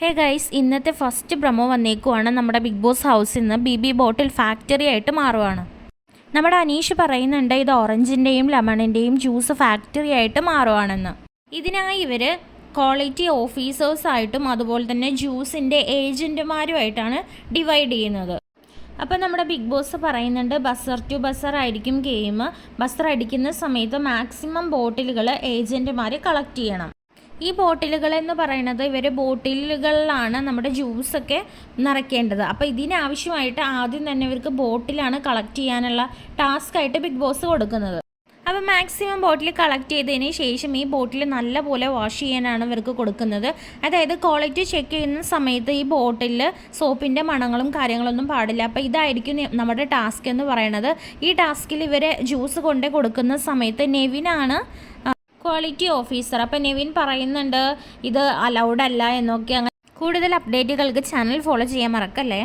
ഹേ guys ഇന്നത്തെ first promo വന്നേക്കുവാണ് നമ്മുടെ ബിഗ് ബോസ് ഹൗസിൽ നിന്ന് ബി ബി ബോട്ടിൽ ഫാക്ടറി ആയിട്ട് മാറുവാണ്. നമ്മുടെ അനീഷ് പറയുന്നുണ്ട് ഇത് ഓറഞ്ചിന്റെയും ലെമണിന്റെയും ജ്യൂസ് ഫാക്ടറി ആയിട്ട് മാറുവാണെന്ന്. ഇതിനായി ഇവർ ക്വാളിറ്റി ഓഫീസേഴ്സായിട്ടും അതുപോലെ തന്നെ ജ്യൂസിന്റെ ഏജന്റുമാരുമായിട്ടാണ് ഡിവൈഡ് ചെയ്യുന്നത്. അപ്പോൾ നമ്മുടെ ബിഗ് ബോസ് പറയുന്നുണ്ട് ബസർ ടു ബസർ ആയിരിക്കും ഗെയിം ബസർ അടിക്കുന്ന സമയത്ത് മാക്സിമം ബോട്ടിലുകൾ ഏജന്റുമാർ കളക്ട് ചെയ്യണം. ഈ ബോട്ടിലുകൾ എന്ന് പറയുന്നത് ഇവർ ബോട്ടിലുകളിലാണ് നമ്മുടെ ജ്യൂസൊക്കെ നിറയ്ക്കേണ്ടത്. അപ്പോൾ ഇതിനാവശ്യമായിട്ട് ആദ്യം തന്നെ ഇവർക്ക് ബോട്ടിലാണ് കളക്ട് ചെയ്യാനുള്ള ടാസ്ക് ആയിട്ട് ബിഗ് ബോസ് കൊടുക്കുന്നത്. അപ്പോൾ മാക്സിമം ബോട്ടിൽ കളക്ട് ചെയ്തതിന് ശേഷം ഈ ബോട്ടിൽ നല്ലപോലെ വാഷ് ചെയ്യാനാണ് ഇവർക്ക് കൊടുക്കുന്നത്. അതായത് ക്വാളിറ്റി ചെക്ക് ചെയ്യുന്ന സമയത്ത് ഈ ബോട്ടിൽ സോപ്പിന്റെ മണങ്ങളും കാര്യങ്ങളൊന്നും പാടില്ല. അപ്പോൾ ഇതായിരിക്കും നമ്മുടെ ടാസ്ക് എന്ന് പറയുന്നത്. ഈ ടാസ്കിൽ ഇവരെ ജ്യൂസ് കൊണ്ടേ കൊടുക്കുന്ന സമയത്ത് നെവിനാണ് ക്വാളിറ്റി ഓഫീസർ അപ്പം നെവിൻ പറയുന്നുണ്ട് ഇത് അലൗഡ് അല്ല എന്നൊക്കെ. അങ്ങനെ കൂടുതൽ അപ്ഡേറ്റുകൾക്ക് ചാനൽ ഫോളോ ചെയ്യാൻ മറക്കല്ലേ?